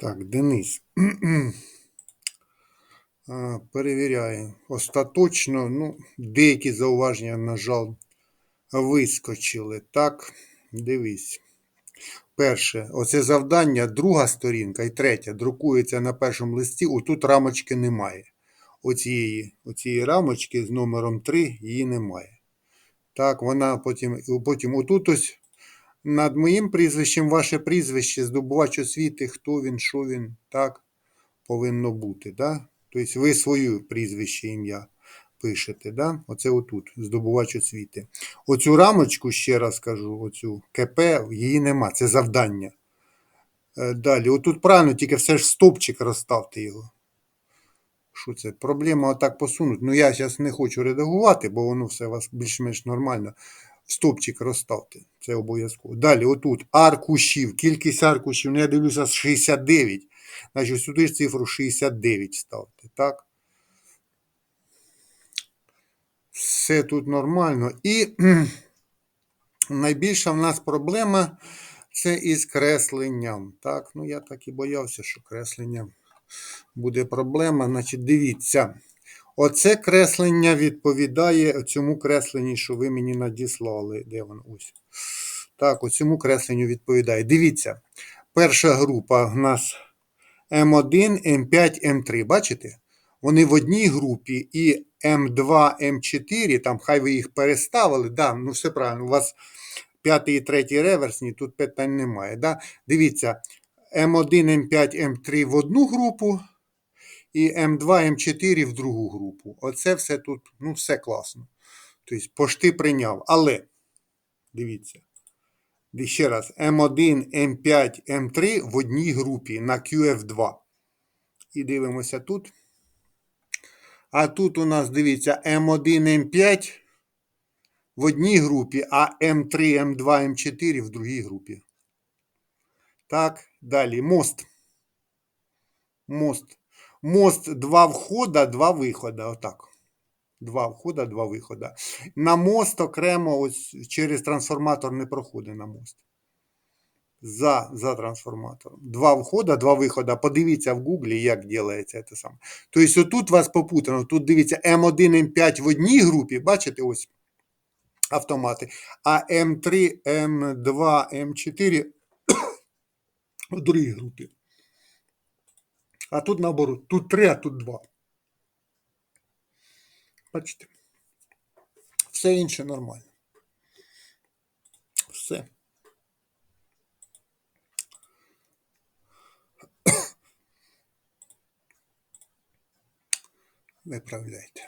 Так, Денис. Перевіряю. Остаточно, ну, деякі зауваження, на жаль, вискочили. Так, дивись. Перше, оце завдання, друга сторінка і третя друкується на першому листі. Отут рамочки немає. Оцієї, оцієї рамочки з номером 3 її немає. Так, вона потім, потім отут ось над моїм прізвищем ваше прізвище, здобувач освіти, хто він, що він, так, повинно бути. Да? Тобто ви своє прізвище ім'я пишете. Да? Оце отут, здобувач освіти. Оцю рамочку, ще раз кажу, оцю КП, її нема, це завдання. Е, Далі, отут правильно, тільки все ж стопчик розставте його. Що це? Проблема отак посунуть. Ну я зараз не хочу редагувати, бо воно все у вас більш-менш нормально. Стопчик розставте. Це обов'язково. Далі, отут аркушів. Кількість аркушів, ну я дивлюся, 69. Значить, сюди ж цифру 69 ставте. Так? Все тут нормально. І найбільша в нас проблема це із кресленням. Так, ну я так і боявся, що креслення буде проблема. Значить, дивіться. Оце креслення відповідає цьому кресленню, що ви мені надіслали. Де воно? Ось. Так, оцьому кресленню відповідає. Дивіться, перша група в нас М1, М5, М3. Бачите? Вони в одній групі і М2, М4, там хай ви їх переставили. Да, ну все правильно, у вас п'ятий і третій реверсні, тут питань немає. Да? Дивіться, М1, М5, М3 в одну групу і М2, М4 в другу групу. Оце все тут, ну, все класно. Тобто, пошти прийняв. Але, дивіться, ще раз, М1, М5, М3 в одній групі на QF2. І дивимося тут. А тут у нас, дивіться, М1, М5 в одній групі, а М3, М2, М4 в другій групі. Так, далі мост. Мост. Мост два входа, два вихода. Отак. Два входа, два вихода. На мост окремо ось через трансформатор не проходить на мост. За, за трансформатором. Два входа, два вихода. Подивіться в гуглі, як ділається це саме. Тобто, отут вас попутано. Тут дивіться М1, М5 в одній групі, бачите, ось автомати. А М3, М2, М4 в другій групі. А тут наоборот, тут три, а тут два. Бачите? Все інше нормально. Все. Виправляйте.